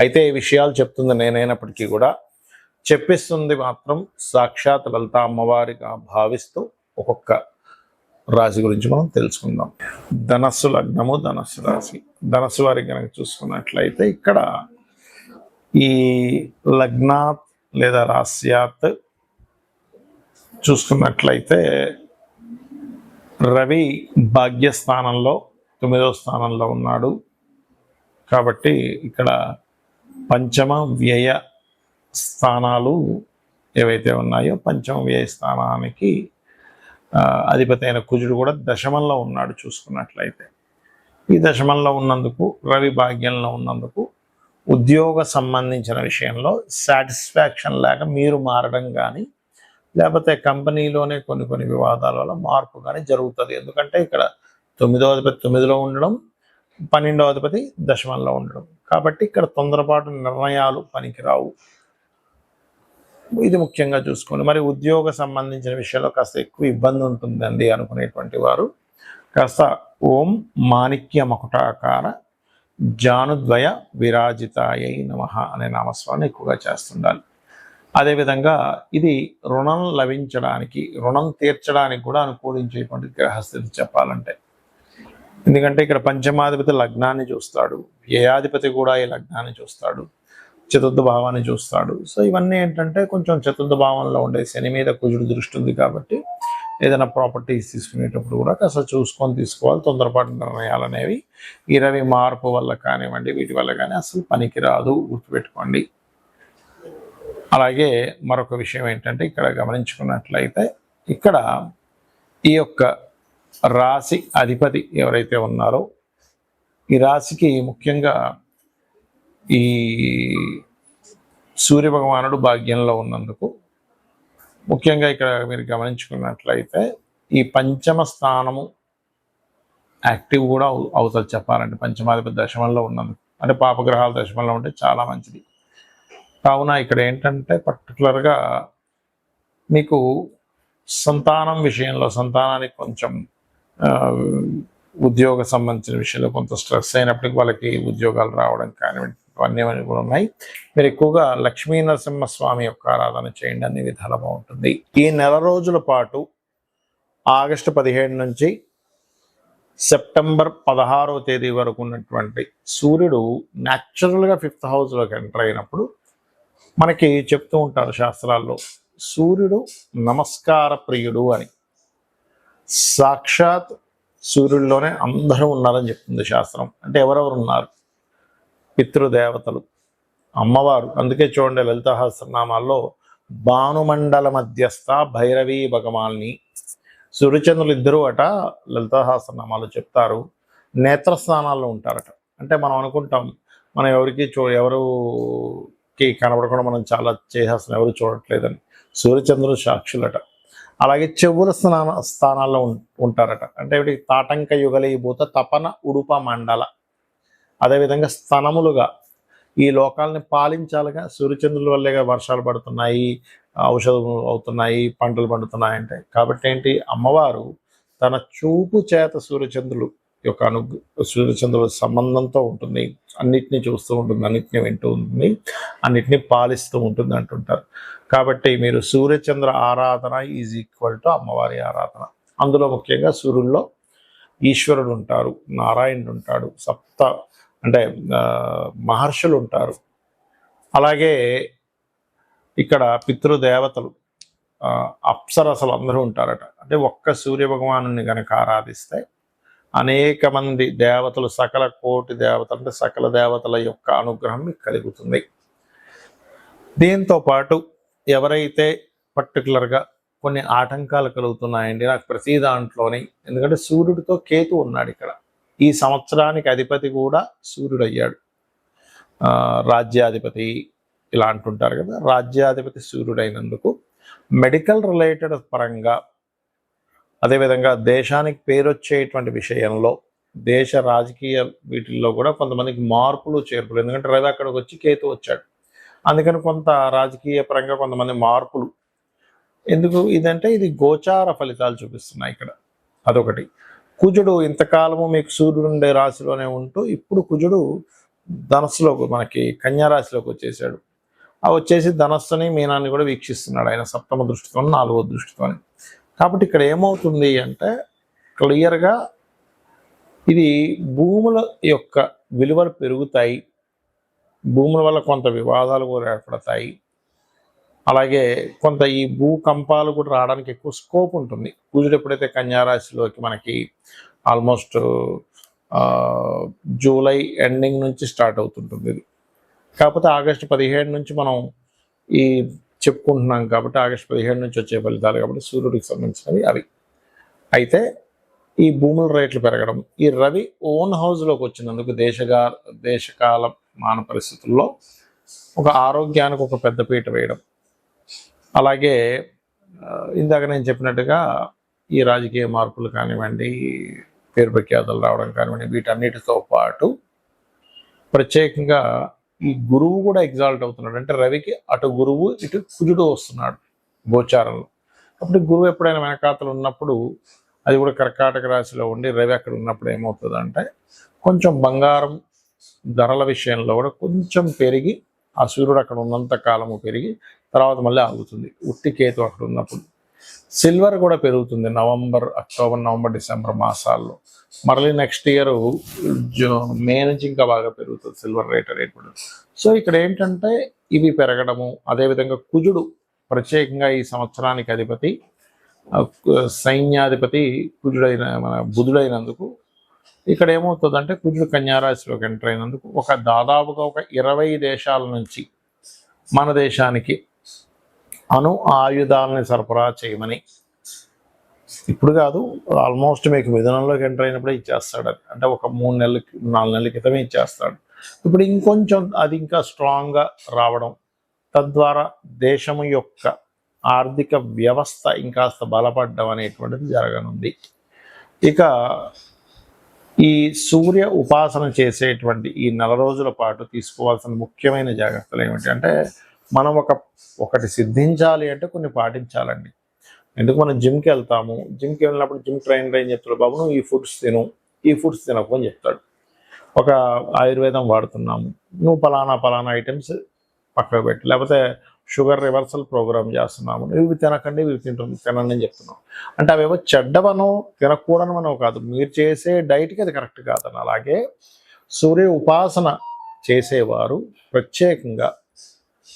అయితే ఈ విషయాలు చెప్తుంది నేనైనప్పటికీ కూడా చెప్పిస్తుంది మాత్రం సాక్షాత్ లలిత అమ్మవారిగా భావిస్తూ ఒక్కొక్క రాశి గురించి మనం తెలుసుకుందాం. ధనస్సు లగ్నము ధనస్సు రాశి. ధనస్సు వారికి కనుక చూసుకున్నట్లయితే ఇక్కడ ఈ లగ్నాత్ లేదా రాస్యాత్ చూసుకున్నట్లయితే రవి భాగ్యస్థానంలో తొమ్మిదవ స్థానంలో ఉన్నాడు. కాబట్టి ఇక్కడ పంచమ వ్యయ స్థానాలు ఏవైతే ఉన్నాయో పంచమ వ్యయ స్థానానికి అధిపతి అయిన కుజుడు కూడా దశమంలో ఉన్నాడు చూసుకున్నట్లయితే. ఈ దశమంలో ఉన్నందుకు రవి భాగ్యంలో ఉన్నందుకు ఉద్యోగ సంబంధించిన విషయంలో సాటిస్ఫాక్షన్ లేక మీరు మారడం కానీ లేకపోతే కంపెనీలోనే కొన్ని కొన్ని వివాదాల వల్ల మార్పు కానీ జరుగుతుంది. ఎందుకంటే ఇక్కడ తొమ్మిదో అధిపతి తొమ్మిదిలో ఉండడం పన్నెండవ అధిపతి దశమంలో ఉండడం. కాబట్టి ఇక్కడ తొందరపాటు నిర్ణయాలు పనికిరావు. ఇది ముఖ్యంగా చూసుకోండి. మరి ఉద్యోగ సంబంధించిన విషయంలో కాస్త ఎక్కువ ఇబ్బంది ఉంటుందండి అనుకునేటువంటి వారు. కాస్త ఓం మాణిక్య మకుటాకార జానుద్వయ విరాజితాయ నమ అనే నామస్వాన్ని ఎక్కువగా చేస్తుండాలి. అదేవిధంగా ఇది రుణం లభించడానికి రుణం తీర్చడానికి కూడా అనుకూలించేటువంటి గ్రహస్థితి చెప్పాలంటే. ఎందుకంటే ఇక్కడ పంచమాధిపతి లగ్నాన్ని చూస్తాడు. ఏయాధిపతి కూడా ఈ లగ్నాన్ని చూస్తాడు. చతుర్థ భావాన్ని చూస్తాడు. సో ఇవన్నీ ఏంటంటే కొంచెం చతుర్థ భావంలో ఉండే శని మీద కుజుడు దృష్టి ఉంది కాబట్టి ఏదైనా ప్రాపర్టీస్ తీసుకునేటప్పుడు కూడా కాస్త చూసుకొని తీసుకోవాలి. తొందరపాటు నిర్ణయాలు అనేవి ఈ రవి మార్పు వల్ల కానివ్వండి వీటి వల్ల కానీ అసలు పనికి రాదు గుర్తుపెట్టుకోండి. అలాగే మరొక విషయం ఏంటంటే ఇక్కడ గమనించుకున్నట్లయితే ఇక్కడ ఈ యొక్క రాశి అధిపతి ఎవరైతే ఉన్నారో ఈ రాశికి ముఖ్యంగా ఈ సూర్య భగవానుడు భాగ్యంలో ఉన్నందుకు ముఖ్యంగా ఇక్కడ మీరు గమనించుకున్నట్లయితే ఈ పంచమ స్థానము యాక్టివ్ కూడా అవు- అవుతుంది చెప్పాలంటే. పంచమాధిపతి దశమంలో ఉన్నందుకు అంటే పాపగ్రహాల దశమంలో ఉంటే చాలా మంచిది. కావున ఇక్కడ ఏంటంటే పర్టికులర్గా మీకు సంతానం విషయంలో సంతానానికి కొంచెం ఉద్యోగ సంబంధించిన విషయంలో కొంత స్ట్రెస్ అయినప్పటికీ వాళ్ళకి ఉద్యోగాలు రావడం కానివ్వండి అన్నీ కూడా ఉన్నాయి. మీరు ఎక్కువగా లక్ష్మీ నరసింహస్వామి యొక్క ఆరాధన చేయండి అన్ని విధాలు బాగుంటుంది. ఈ నెల రోజుల పాటు ఆగస్టు పదిహేడు నుంచి సెప్టెంబర్ పదహారవ తేదీ వరకు ఉన్నటువంటి సూర్యుడు న్యాచురల్గా ఫిఫ్త్ హౌస్లోకి ఎంటర్ అయినప్పుడు మనకి చెప్తూ ఉంటారు శాస్త్రాల్లో సూర్యుడు నమస్కార ప్రియుడు అని. సాక్షాత్ సూర్యుడిలోనే అందరూ ఉన్నారని చెప్తుంది శాస్త్రం. అంటే ఎవరెవరు ఉన్నారు? పితృదేవతలు అమ్మవారు. అందుకే చూడండి లలితహస్రనామాల్లో భానుమండల మధ్యస్థ భైరవీ భగవాన్ని. సూర్యచంద్రులు ఇద్దరు అట లలిత చెప్తారు. నేత్రస్థానాల్లో ఉంటారట. అంటే మనం అనుకుంటాం మనం ఎవరికి చూ ఎవరుకి కనబడకుండా మనం చాలా చేసేస్తున్నాం ఎవరు చూడట్లేదని. సూర్యచంద్రుడు సాక్షులట. అలాగే చెవుల స్నాన స్థానాల్లో ఉంటారట. అంటే ఇవి తాటంక యుగలీభూత తపన ఉడుప మండల. అదేవిధంగా స్థనములుగా ఈ లోకాలని పాలించాలిగా సూర్యచంద్రుల వల్లేగా వర్షాలు పడుతున్నాయి ఔషధం అవుతున్నాయి పంటలు పండుతున్నాయి అంటే కాబట్టి ఏంటి? అమ్మవారు తన చూపు చేత సూర్యచంద్రులు యొక్క అను సూర్యచంద్రుల సంబంధంతో ఉంటుంది. అన్నిటినీ చూస్తూ ఉంటుంది. అన్నిటినీ వింటూ ఉంటుంది. అన్నిటినీ పాలిస్తూ ఉంటుంది అంటుంటారు. కాబట్టి మీరు సూర్యచంద్ర ఆరాధన ఈజ్ ఈక్వల్ టు అమ్మవారి ఆరాధన. అందులో ముఖ్యంగా సూర్యుల్లో ఈశ్వరుడు ఉంటారు నారాయణుడు ఉంటాడు సప్త అంటే మహర్షులు ఉంటారు. అలాగే ఇక్కడ పితృదేవతలు అప్సరసలు అందరూ ఉంటారట. అంటే ఒక్క సూర్య భగవాను కనుక ఆరాధిస్తే అనేక మంది దేవతలు సకల కోటి దేవతలు అంటే సకల దేవతల యొక్క అనుగ్రహం మీకు కలుగుతుంది. దీంతో పాటు ఎవరైతే పర్టికులర్గా కొన్ని ఆటంకాలు కలుగుతున్నాయండి నాకు ప్రతి దాంట్లోని ఎందుకంటే సూర్యుడితో కేతు ఉన్నాడు ఇక్కడ. ఈ సంవత్సరానికి అధిపతి కూడా సూర్యుడు అయ్యాడు రాజ్యాధిపతి ఇలా అంటుంటారు కదా రాజ్యాధిపతి సూర్యుడైనందుకు మెడికల్ రిలేటెడ్ పరంగా అదేవిధంగా దేశానికి పేరు వచ్చేటువంటి విషయంలో దేశ రాజకీయ వీటిల్లో కూడా కొంతమందికి మార్పులు చేర్పులు. ఎందుకంటే రవి అక్కడికి వచ్చి కేతు వచ్చాడు. అందుకని కొంత రాజకీయ పరంగా కొంతమంది మార్పులు. ఎందుకు? ఇదంటే ఇది గోచార ఫలితాలు చూపిస్తున్నాయి ఇక్కడ. అదొకటి. కుజుడు ఇంతకాలము మీకు సూర్యుడు ఉండే రాశిలోనే ఉంటూ ఇప్పుడు కుజుడు ధనస్సులోకి మనకి కన్యా రాశిలోకి వచ్చేసాడు. ఆ వచ్చేసి ధనస్సుని మీనాన్ని కూడా వీక్షిస్తున్నాడు ఆయన సప్తమ దృష్టితో నాలుగో దృష్టితోని. కాబట్టి ఇక్కడ ఏమవుతుంది అంటే క్లియర్గా ఇది భూముల యొక్క విలువలు పెరుగుతాయి. భూముల వల్ల కొంత వివాదాలు కూడా ఏర్పడతాయి. అలాగే కొంత ఈ భూకంపాలు కూడా రావడానికి ఎక్కువ స్కోప్ ఉంటుంది. కుజుడు ఎప్పుడైతే కన్యారాశిలోకి మనకి ఆల్మోస్ట్ జూలై ఎండింగ్ నుంచి స్టార్ట్ అవుతుంటుంది. ఇది కాకపోతే ఆగస్టు పదిహేడు నుంచి మనం ఈ చెప్పుకుంటున్నాం కాబట్టి ఆగస్టు పదిహేడు నుంచి వచ్చే ఫలితాలు కాబట్టి సూర్యుడికి సంబంధించినవి అవి. అయితే ఈ భూముల రేట్లు పెరగడం ఈ రవి ఓన్ హౌస్లోకి వచ్చినందుకు దేశగా దేశకాల మాన పరిస్థితుల్లో ఒక ఆరోగ్యానికి ఒక పెద్దపీట వేయడం. అలాగే ఇందాక నేను చెప్పినట్టుగా ఈ రాజకీయ మార్పులు కానివ్వండి పేరు ప్రఖ్యాతలు రావడం కానివ్వండి వీటన్నిటితో పాటు ప్రత్యేకంగా ఈ గురువు కూడా ఎగ్జాల్ట్ అవుతున్నాడు. అంటే రవికి అటు గురువు ఇటు కుజుడు వస్తున్నాడు గోచారంలో. అప్పుడు గురువు ఎప్పుడైనా వెనకాతలు ఉన్నప్పుడు అది కూడా కర్కాటక రాశిలో ఉండి రవి అక్కడ ఉన్నప్పుడు ఏమవుతుంది అంటే కొంచెం బంగారం ధరల విషయంలో కూడా కొంచెం పెరిగి ఆ సూర్యుడు అక్కడ ఉన్నంత కాలము పెరిగి తర్వాత మళ్ళీ ఆగుతుంది. ఉట్టి కేతు అక్కడ ఉన్నప్పుడు. సిల్వర్ కూడా పెరుగుతుంది నవంబర్ అక్టోబర్ నవంబర్ డిసెంబర్ మాసాల్లో. మరలి నెక్స్ట్ ఇయర్ మే నుంచి ఇంకా బాగా పెరుగుతుంది సిల్వర్ రేట్ రేట్ కూడా. సో ఇక్కడ ఏంటంటే ఇవి పెరగడము అదేవిధంగా కుజుడు ప్రత్యేకంగా ఈ సంవత్సరానికి అధిపతి సైన్యాధిపతి కుజుడైన మన బుధుడైనందుకు ఇక్కడ ఏమవుతుందంటే కుజుడు కన్యారాశిలోకి ఎంటర్ అయినందుకు ఒక దాదాపుగా ఒక ఇరవై దేశాల నుంచి మన దేశానికి అణు ఆయుధాలని సరఫరా చేయమని. ఇప్పుడు కాదు ఆల్మోస్ట్ మీకు విధానంలోకి ఎంటర్ అయినప్పుడే ఇచ్చేస్తాడు అంటే ఒక మూడు నెలల నాలుగు నెలల క్రితమే ఇచ్చేస్తాడు. ఇప్పుడు ఇంకొంచెం అది ఇంకా స్ట్రాంగ్గా రావడం తద్వారా దేశం యొక్క ఆర్థిక వ్యవస్థ ఇంకాస్త బలపడడం అనేటువంటిది జరగనుంది. ఇక ఈ సూర్య ఉపాసన చేసేటువంటి ఈ నెల రోజుల పాటు తీసుకోవాల్సిన ముఖ్యమైన జాగ్రత్తలు ఏమిటి అంటే మనం ఒక ఒకటి సిద్ధించాలి అంటే కొన్ని పాటించాలండి. ఎందుకు మనం జిమ్కి వెళ్తాము? జిమ్కి వెళ్ళినప్పుడు జిమ్ ట్రైనర్ ఏం చెప్తాడు? బాబు నువ్వు ఈ ఫుడ్స్ తిను. ఈ ఫుడ్స్ తినకు అని చెప్తాడు. ఒక ఆయుర్వేదం వాడుతున్నాము. నువ్వు పలానా పలానా ఐటమ్స్ పక్కకు పెట్టి. లేకపోతే షుగర్ రివర్సల్ ప్రోగ్రామ్ చేస్తున్నాము. ఇవి తినకండి ఇవి తింటుంది తినండి అని చెప్తున్నాం. అంటే అవేవో చెడ్డవనో తినకూడనమనో కాదు. మీరు చేసే డైట్కి అది కరెక్ట్ కాదని అలాగే సూర్య ఉపాసన చేసేవారు ప్రత్యేకంగా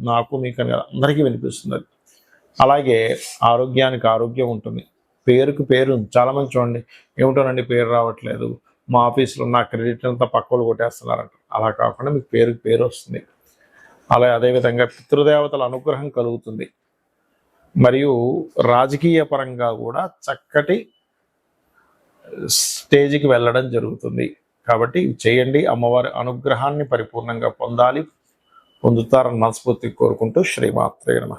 నాకు మీకు అని అందరికీ వినిపిస్తుంది అది. అలాగే ఆరోగ్యానికి ఆరోగ్యం ఉంటుంది. పేరుకు పేరు చాలామంది చాలా చూడండి ఏమిటోనండి పేరు రావట్లేదు మా ఆఫీస్లో నా క్రెడిట్ అంతా పక్కలు కొట్టేస్తున్నారంట. అలా కాకుండా మీకు పేరుకు పేరు వస్తుంది. అలా అదేవిధంగా పితృదేవతల అనుగ్రహం కలుగుతుంది. మరియు రాజకీయ పరంగా కూడా చక్కటి స్టేజ్కి వెళ్ళడం జరుగుతుంది. కాబట్టి చేయండి అమ్మవారి అనుగ్రహాన్ని పరిపూర్ణంగా పొందాలి. పొందుతారని మనస్ఫూర్తి కోరుకుంటూ శ్రీమాత్రే నమ.